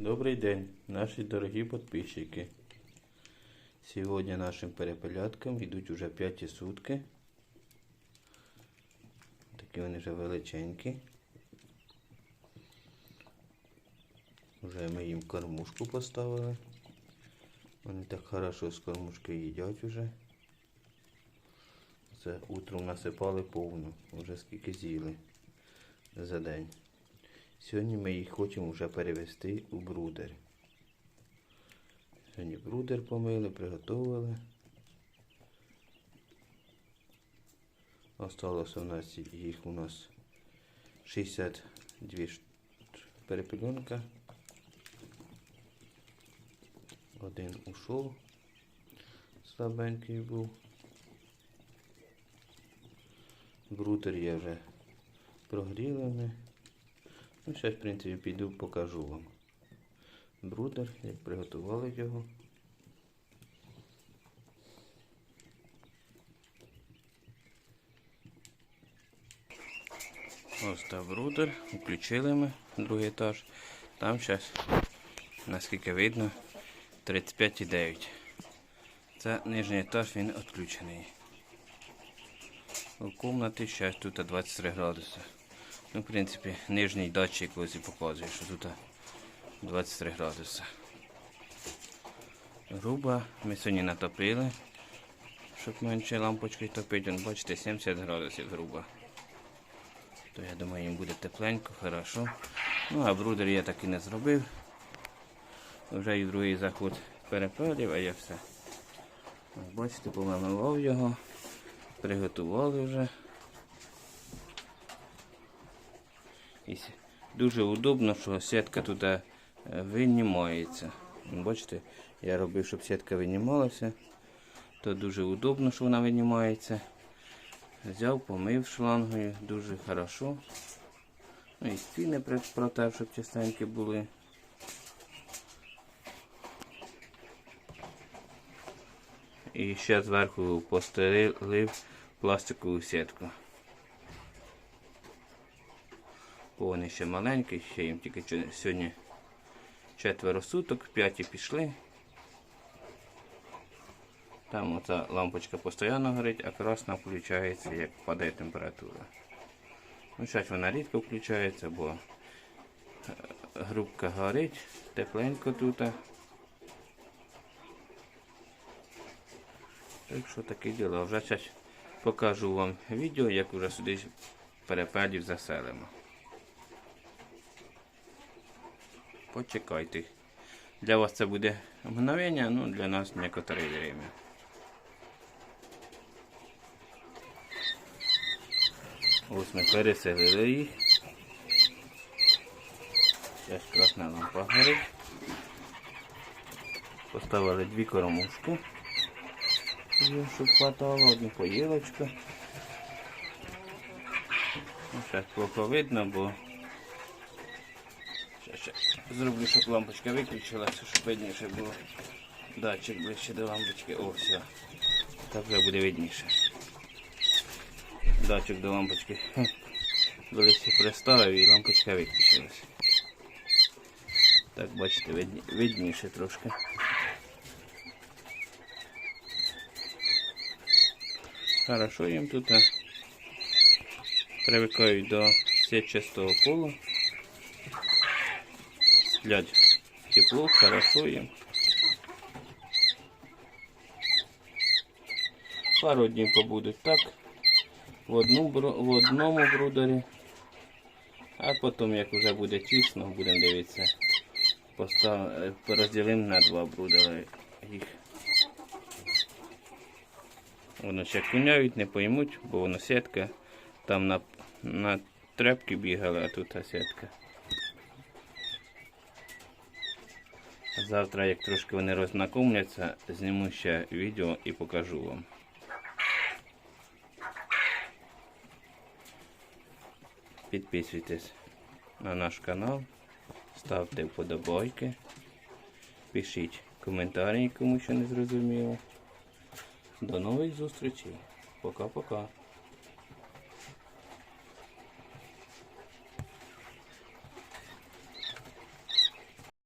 Добрий день, наші дорогі підписчики. Сьогодні нашим перепеляткам йдуть уже п'яті сутки. Такі вони вже величенькі. Вже ми їм кормушку поставили. Вони так хорошо з кормушки їдять уже. Це утром насипали повну, вже скільки з'їли за день. Сьогодні ми їх хочемо вже перевести у брудер. Сьогодні брудер помили, приготували. Осталося у нас їх у нас 62 ш- перепелюнка. Один ушов. Слабенький був. Брудер я вже прогріли ми. Ну, зараз, в принципі, піду покажу вам. Брудер, як приготували його. Ось та брудер. Включили ми другий етаж. Там зараз, наскільки видно, 35,9. Це нижній етаж, він відключений. У кімнаті зараз тут 23 градуси. Ну, в принципі, нижній датчик ось і показує, що тут 23 градуси. Груба ми сьогодні натопили, щоб менше лампочкою топити. Бачите, 70 градусів груба. То я думаю, їм буде тепленько, хорошо. Ну, а брудер я так і не зробив. Вже і другий заход перепелів, а я все. Бачите, помилував його, приготували вже. І дуже удобно, що сітка тут е, винімається. Бачите, я робив, щоб сітка винімалася. То дуже удобно, що вона винімається. Взяв, помив шлангою, дуже хорошо. Ну і стіни протер, щоб чистенькі були. І ще зверху постелив пластикову сітку. Бо вони ще маленькі, ще їм тільки сьогодні четверо суток, п'яті пішли. Там оця лампочка постійно горить, а красна включається, як падає температура. Ну, зараз вона рідко включається, бо е, грубка горить, тепленько тут. Так що таке діло. Вже зараз покажу вам відео, як уже сюди перепелів заселимо. Почекайте. Для вас це буде мгновення, ну для нас некоторе время. Ось ми переселили їх. Зараз красна лампа горить. Поставили дві кормушки. Щоб хватало, одну поїлочку. Ну, Зараз плохо видно, бо Зроблю, щоб лампочка виключилася, щоб видніше було. Датчик ближче до лампочки. О, все. Так вже буде видніше. Датчик до лампочки ближче приставив і лампочка виключилася. Так, бачите, видні, видніше трошки. Хорошо їм тут привикають до сетчастого полу. Сплять тепло, хорошо їм. Пару днів побудуть так. В, одну, в одному брудері. А потім, як вже буде тісно, будемо дивитися. Постав... е, Розділимо на два брудери їх. Воно ще куняють, не поймуть, бо воно сітка. Там на, на тряпки бігали, а тут сітка. Завтра, як трошки вони рознакомляться, зніму ще відео і покажу вам. Підписуйтесь на наш канал, ставте вподобайки, пишіть коментарі, кому що не зрозуміло. До нових зустрічей. Пока-пока.